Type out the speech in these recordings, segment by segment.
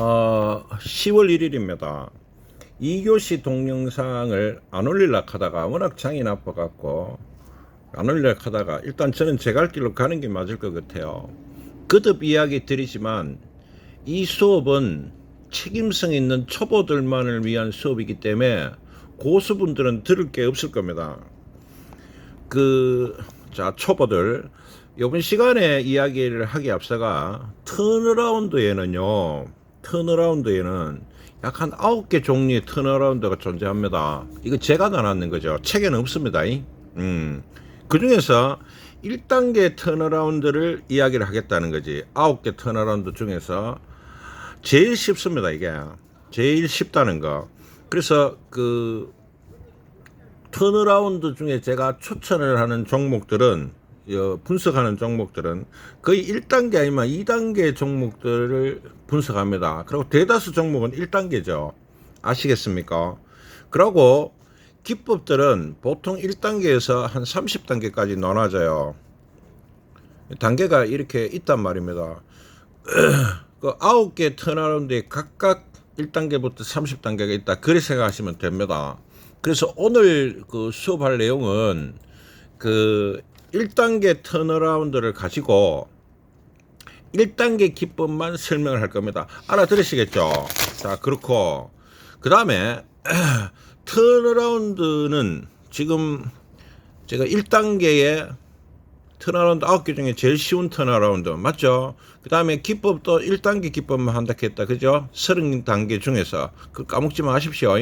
어, 10월 1일입니다. 2교시 동영상을 안 올리려 하다가 워낙 장이 나빠갖고 안 올리려 하다가 일단 저는 제 갈 길로 가는 게 맞을 것 같아요. 거듭 이야기 드리지만 이 수업은 책임성 있는 초보들만을 위한 수업이기 때문에 고수분들은 들을 게 없을 겁니다. 그, 자, 초보들. 이번 시간에 이야기를 하기 앞서가 턴어라운드에는요, 턴어라운드에는 약한 아홉 개 종류의 턴어라운드가 존재합니다. 이거 제가 나눴는 거죠. 책에는 없습니다. 이. 음. 그 중에서 1단계 턴어라운드를 이야기를 하겠다는 거지. 아홉 개 턴어라운드 중에서 제일 쉽습니다, 이게. 제일 쉽다는 거. 그래서 그 턴어라운드 중에 제가 추천을 하는 종목들은 어, 분석하는 종목들은 거의 1단계 아니면 2단계 종목들을 분석합니다. 그리고 대다수 종목은 1단계죠. 아시겠습니까? 그리고 기법들은 보통 1단계에서 한 30단계까지 나눠져요. 단계가 이렇게 있단 말입니다. 그 9개 턴어라운드에 각각 1단계부터 30단계가 있다. 그렇게 생각하시면 됩니다. 그래서 오늘 그 수업할 내용은 그 1단계 턴어라운드를 가지고 1단계 기법만 설명을 할 겁니다. 알아들으시겠죠? 자, 그렇고 그 다음에 턴어라운드는 지금 제가 1단계에 턴어라운드 9개 중에 제일 쉬운 턴어라운드 맞죠? 그 다음에 기법도 1단계 기법만 한다 했다 그죠? 30단계 중에서 그 까먹지 마십시오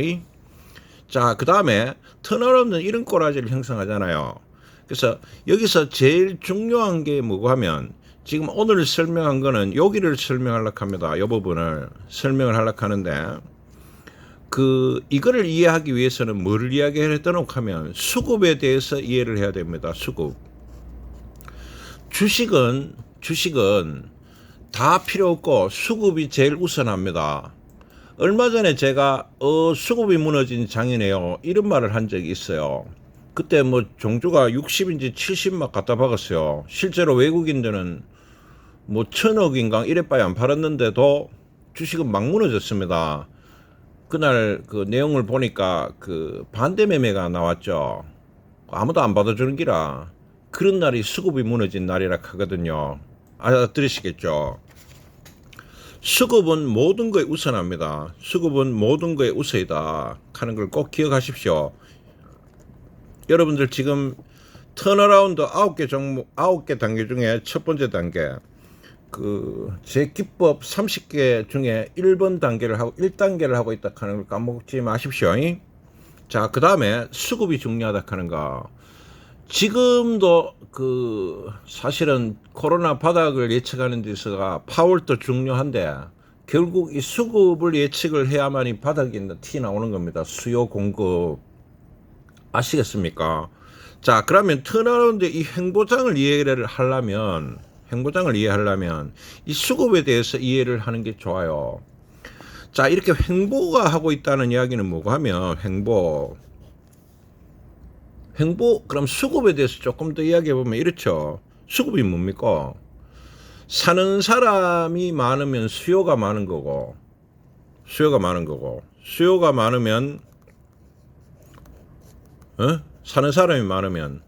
자 그 다음에 턴어라운드는 이런 꼬라지를 형성하잖아요 그래서 여기서 제일 중요한 게 뭐고 하면 지금 오늘 설명한 거는 여기를 설명하려고 합니다 이 부분을 설명을 하려고 하는데 그 이거를 이해하기 위해서는 뭐를 이야기를 했다놓고 하면 수급에 대해서 이해를 해야 됩니다 수급 주식은 주식은 다 필요 없고 수급이 제일 우선합니다. 얼마 전에 제가 어 수급이 무너진 장이네요 이런 말을 한 적이 있어요. 그때 뭐 종주가 60인지 70막 갖다 박았어요. 실제로 외국인들은 뭐 천억인가 이래빠야 안 팔았는데도 주식은 막 무너졌습니다. 그날 그 내용을 보니까 그 반대 매매가 나왔죠. 아무도 안 받아주는 기라. 그런 날이 수급이 무너진 날이라 하거든요. 알아들으시겠죠? 수급은 모든 거에 우선합니다. 수급은 모든 거에 우선이다. 하는 걸 꼭 기억하십시오. 여러분들 지금 턴어라운드 9개 종목, 9개 단계 중에 첫 번째 단계, 그, 제 기법 30개 중에 1번 단계를 하고, 1단계를 하고 있다 하는 걸 까먹지 마십시오. 자, 그 다음에 수급이 중요하다 하는 거. 지금도 그 사실은 코로나 바닥을 예측하는 데 있어가 파월도 중요한데 결국 이 수급을 예측을 해야만 이 바닥이 있는 티 나오는 겁니다. 수요 공급 아시겠습니까? 자 그러면 턴어라운드 이 행보장을 이해를 하려면 행보장을 이해하려면 이 수급에 대해서 이해를 하는 게 좋아요. 자 이렇게 행보가 하고 있다는 이야기는 뭐고 하면 행보 행보 그럼 수급에 대해서 조금 더 이야기해 보면 이렇죠. 수급이 뭡니까? 사는 사람이 많으면 수요가 많은 거고 수요가 많은 거고 수요가 많으면 어? 사는 사람이 많으면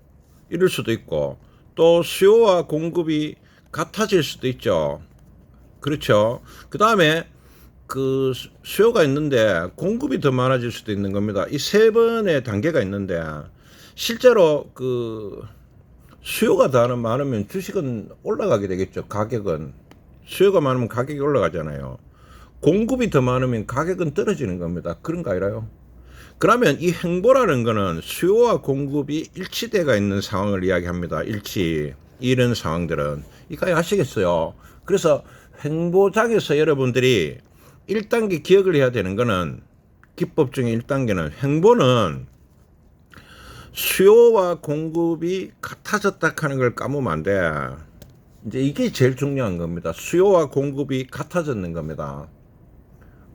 이럴 수도 있고 또 수요와 공급이 같아질 수도 있죠. 그렇죠. 그 다음에 그 수요가 있는데 공급이 더 많아질 수도 있는 겁니다. 이 세 번의 단계가 있는데 실제로 그 수요가 더 많으면 주식은 올라가게 되겠죠. 가격은 수요가 많으면 가격이 올라가잖아요. 공급이 더 많으면 가격은 떨어지는 겁니다. 그런가 아니라요? 그러면 이 행보라는 거는 수요와 공급이 일치돼가 있는 상황을 이야기합니다. 일치 이런 상황들은 이까지 아시겠어요? 그래서 행보장에서 여러분들이 1단계 기억을 해야 되는 거는 기법 중에 1단계는 행보는 수요와 공급이 같아졌다 하는 걸 까먹으면 안 돼. 이제 이게 제일 중요한 겁니다. 수요와 공급이 같아졌는 겁니다.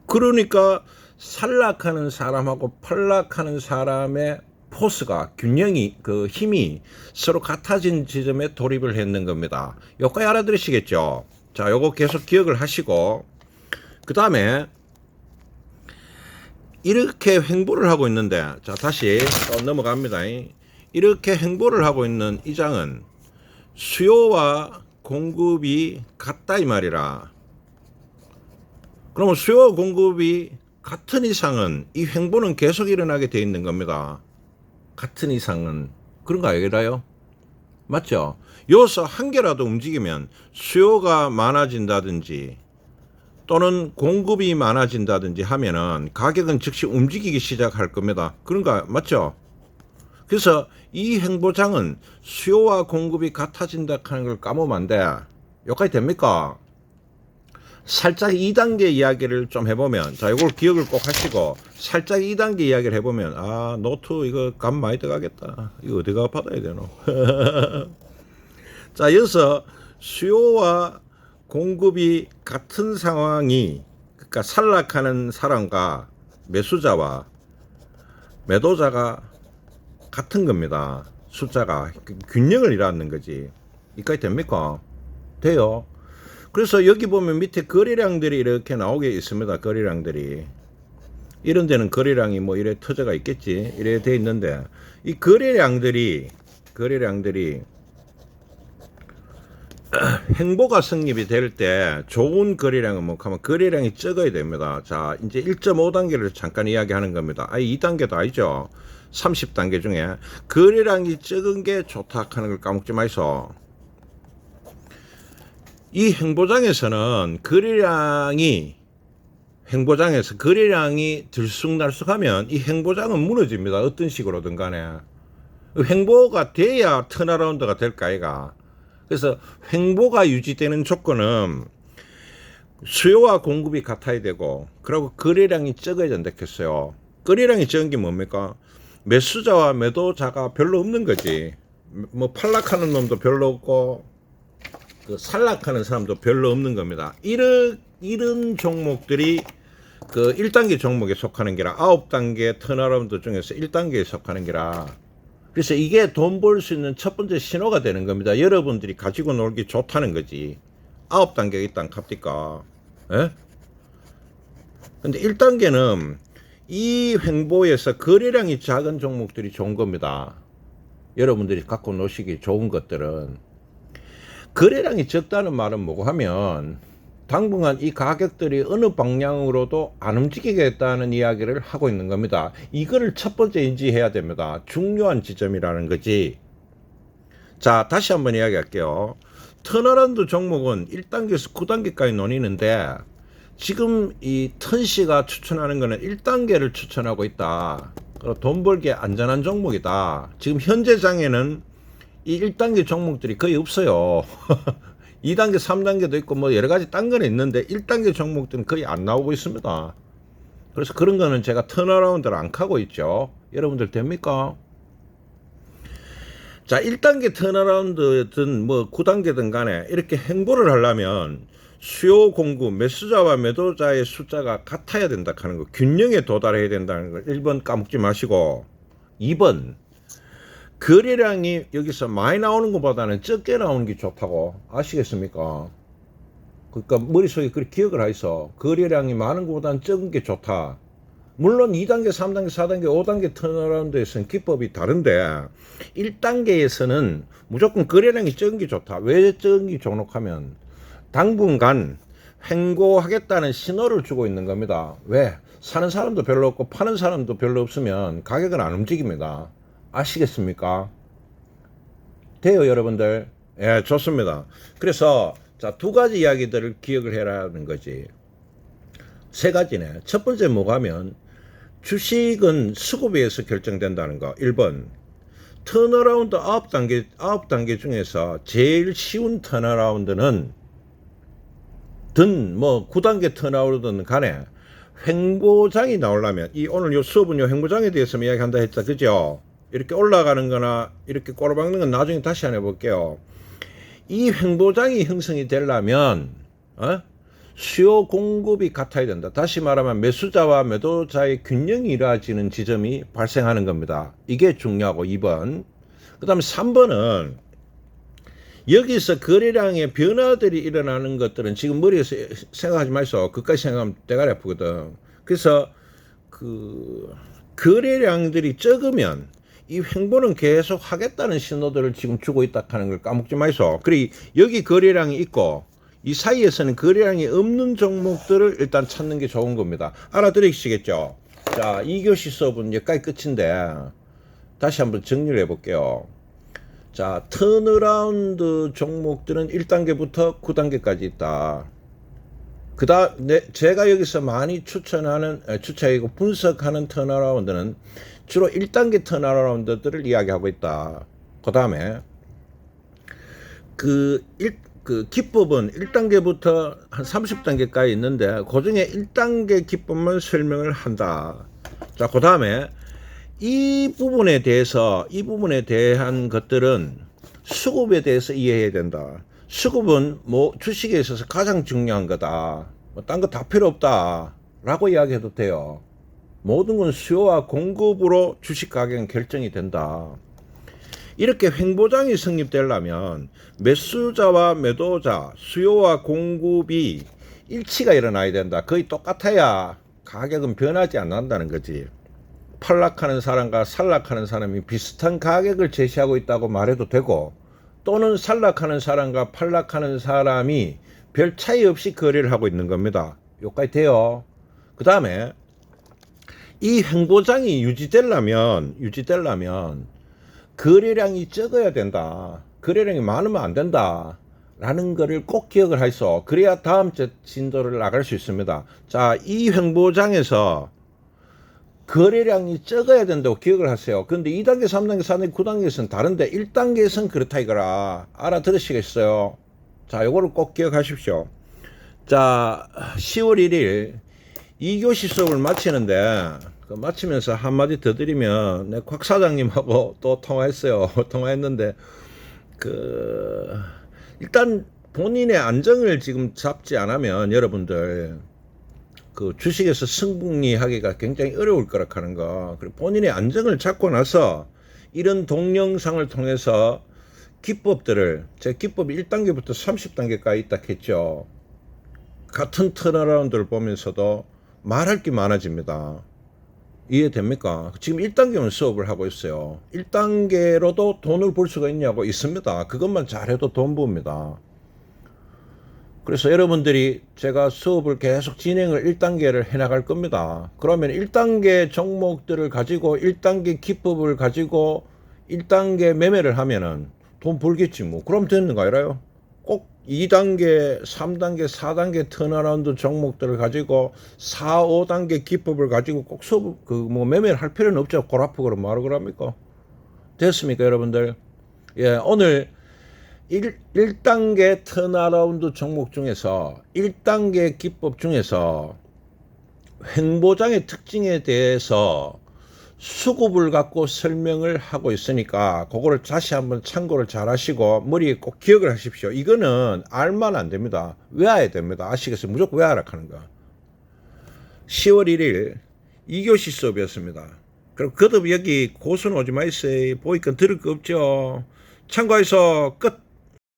그러니까 산락하는 사람하고 팔락하는 사람의 포스가 균형이 그 힘이 서로 같아진 지점에 돌입을 했는 겁니다. 여기까지 알아들으시겠죠? 자, 요거 계속 기억을 하시고 그 다음에 이렇게 횡보를 하고 있는데 자 다시 또 넘어갑니다. 이렇게 횡보를 하고 있는 이 장은 수요와 공급이 같다 이 말이라. 그러면 수요와 공급이 같은 이상은 이 횡보는 계속 일어나게 돼 있는 겁니다. 같은 이상은 그런 거 아니라요? 맞죠? 여기서 한 개라도 움직이면 수요가 많아진다든지 또는 공급이 많아진다든지 하면은 가격은 즉시 움직이기 시작할 겁니다. 그런가 맞죠? 그래서 이 행보장은 수요와 공급이 같아진다 하는 걸 까먹으면 안 돼. 여기까지 됩니까? 살짝 2단계 이야기를 좀 해보면 자 이걸 기억을 꼭 하시고 살짝 2단계 이야기를 해보면 아 노트 이거 감 많이 들어가겠다. 이거 어디가 받아야 되노? 자 여기서 수요와 공급이 같은 상황이 그러니까 산락하는 사람과 매수자와 매도자가 같은 겁니다. 숫자가 그 균형을 이루는 거지. 이까지 됩니까? 돼요 그래서 여기 보면 밑에 거래량들이 이렇게 나오게 있습니다. 거래량들이. 이런 데는 거래량이 뭐 이래 터져가 있겠지. 이래 돼 있는데 이 거래량들이 거래량들이 행보가 성립이 될 때 좋은 거래량은 뭐 하면 거래량이 적어야 됩니다. 자, 이제 1.5단계를 잠깐 이야기하는 겁니다. 아, 2단계도 아니죠. 30단계 중에 거래량이 적은 게 좋다 하는 걸 까먹지 마이소. 이 행보장에서는 거래량이 행보장에서 거래량이 들쑥날쑥하면 이 행보장은 무너집니다. 어떤 식으로든 간에 행보가 돼야 턴어라운드가 될까 이가. 그래서 행보가 유지되는 조건은 수요와 공급이 같아야 되고 그리고 거래량이 적어야 된다 했어요. 거래량이 적은 게 뭡니까? 매수자와 매도자가 별로 없는 거지. 뭐 팔락하는 놈도 별로 없고 그 산락하는 사람도 별로 없는 겁니다. 이런 이런 종목들이 그 1단계 종목에 속하는 게라 9단계 턴어라운드 중에서 1단계에 속하는 게라 그래서 이게 돈 벌 수 있는 첫 번째 신호가 되는 겁니다. 여러분들이 가지고 놀기 좋다는 거지. 9단계가 있단 갑니까? 예? 근데 1단계는 이 횡보에서 거래량이 작은 종목들이 좋은 겁니다. 여러분들이 갖고 노시기 좋은 것들은 거래량이 적다는 말은 뭐고 하면 당분간 이 가격들이 어느 방향으로도 안 움직이겠다는 이야기를 하고 있는 겁니다. 이거를 첫 번째 인지해야 됩니다. 중요한 지점이라는 거지. 자, 다시 한번 이야기할게요. 턴어라운드 종목은 1단계에서 9단계까지 논의는데 지금 이 턴씨가 추천하는 거는 1단계를 추천하고 있다. 돈 벌기 안전한 종목이다. 지금 현재 장에는 이 1단계 종목들이 거의 없어요. 2단계, 3단계도 있고 뭐 여러 가지 딴 거는 있는데 1단계 종목들은 거의 안 나오고 있습니다. 그래서 그런 거는 제가 턴어라운드를 안 하고 있죠. 여러분들 됩니까? 자, 1단계 턴어라운드든 뭐 9단계든 간에 이렇게 행보를 하려면 수요 공급, 매수자와 매도자의 숫자가 같아야 된다 하는 거, 균형에 도달해야 된다는 걸 1번 까먹지 마시고 2번 거래량이 여기서 많이 나오는 것보다는 적게 나오는 게 좋다고 아시겠습니까? 그러니까 머릿속에 그렇게 기억을 하이소. 거래량이 많은 것보다는 적은 게 좋다. 물론 2단계, 3단계, 4단계, 5단계 턴어라운드에서는 기법이 다른데 1단계에서는 무조건 거래량이 적은 게 좋다. 왜 적은 게 좋노하면 당분간 횡고하겠다는 신호를 주고 있는 겁니다. 왜? 사는 사람도 별로 없고 파는 사람도 별로 없으면 가격은 안 움직입니다. 아시겠습니까? 돼요, 여러분들? 예, 좋습니다. 그래서 자, 두 가지 이야기들을 기억을 해라는 거지. 세 가지네. 첫 번째 뭐가면 주식은 수급에서 결정된다는 거. 1번. 턴어라운드 9단계, 9단계 중에서 제일 쉬운 턴어라운드는 든 뭐 9단계 턴어라운드는 간에 횡보장이 나오려면 이 오늘 요 수업은 요 횡보장에 대해서 이야기한다 했다. 그죠? 이렇게 올라가는 거나 이렇게 꼬로박는 건 나중에 다시 한번 해볼게요. 이 횡보장이 형성이 되려면 어? 수요 공급이 같아야 된다. 다시 말하면 매수자와 매도자의 균형이 이루어지는 지점이 발생하는 겁니다. 이게 중요하고 2번. 그 다음에 3번은 여기서 거래량의 변화들이 일어나는 것들은 지금 머리에서 생각하지 마이소. 그까지 생각하면 대가리 아프거든. 그래서 그 거래량들이 적으면 이 횡보는 계속 하겠다는 신호들을 지금 주고 있다 하는 걸 까먹지 마이소. 그리 여기 거래량이 있고 이 사이에서는 거래량이 없는 종목들을 일단 찾는 게 좋은 겁니다. 알아들으시겠죠? 자, 2교시 수업은 여기까지 끝인데 다시 한번 정리를 해볼게요. 자, 턴어라운드 종목들은 1단계부터 9단계까지 있다. 그다 네, 제가 여기서 많이 추천하는 에, 추천이고 분석하는 턴어라운드는 주로 1단계 턴어라운드들을 이야기하고 있다. 그 다음에 그, 일, 그 기법은 1단계부터 한 30단계까지 있는데 그 중에 1단계 기법만 설명을 한다. 자, 그 다음에 이 부분에 대해서 이 부분에 대한 것들은 수급에 대해서 이해해야 된다. 수급은 뭐 주식에 있어서 가장 중요한 거다. 뭐 딴 거 다 필요 없다 라고 이야기해도 돼요. 모든 건 수요와 공급으로 주식 가격은 결정이 된다. 이렇게 횡보장이 성립되려면 매수자와 매도자, 수요와 공급이 일치가 일어나야 된다. 거의 똑같아야 가격은 변하지 않는다는 거지. 팔락하는 사람과 살락하는 사람이 비슷한 가격을 제시하고 있다고 말해도 되고 또는 살락하는 사람과 팔락하는 사람이 별 차이 없이 거래를 하고 있는 겁니다. 여기까지 돼요. 그 다음에 이 횡보장이 유지되려면 유지되려면 거래량이 적어야 된다. 거래량이 많으면 안 된다. 라는 거를 꼭 기억을 하이소. 그래야 다음 주 진도를 나갈 수 있습니다. 자, 이 횡보장에서 거래량이 적어야 된다고 기억을 하세요. 근데 2단계, 3단계, 4단계, 9단계에서는 다른데 1단계에서는 그렇다 이거라. 알아들으시겠어요? 자, 요거를 꼭 기억하십시오. 자, 10월 1일 2교시 수업을 마치는데 그 마치면서 한마디 더 드리면 내곽 사장님하고 또 통화했어요. 통화했는데 그 일단 본인의 안정을 지금 잡지 않으면 여러분들 그 주식에서 승분리하기가 굉장히 어려울 거라 하는 거. 그리고 본인의 안정을 잡고 나서 이런 동영상을 통해서 기법들을 제 기법이 1단계부터 30단계까지 있다 했죠. 같은 턴어라운드를 보면서도 말할 게 많아집니다. 이해됩니까? 지금 1단계만 수업을 하고 있어요. 1단계로도 돈을 벌 수가 있냐고 있습니다. 그것만 잘해도 돈 봅니다. 그래서 여러분들이 제가 수업을 계속 진행을 1단계를 해나갈 겁니다. 그러면 1단계 종목들을 가지고 1단계 기법을 가지고 1단계 매매를 하면은 돈 벌겠지 뭐. 그럼 되는 거 아니라요? 꼭 2단계, 3단계, 4단계 턴어라운드 종목들을 가지고 4, 5단계 기법을 가지고 꼭 수업, 그 뭐 매매를 할 필요는 없죠. 그럼 뭐하러 그럽니까? 됐습니까, 여러분들? 예, 오늘 1, 1단계 턴어라운드 종목 중에서 1단계 기법 중에서 횡보장의 특징에 대해서 수급을 갖고 설명을 하고 있으니까 그거를 다시 한번 참고를 잘 하시고 머리에 꼭 기억을 하십시오. 이거는 알면 안 됩니다. 외워야 됩니다. 아시겠어요? 무조건 외워라 하는 거. 10월 1일 2교시 수업이었습니다. 그럼 거듭 여기 고수는 오지 마이세요. 보이건 들을 거 없죠. 참고해서 끝.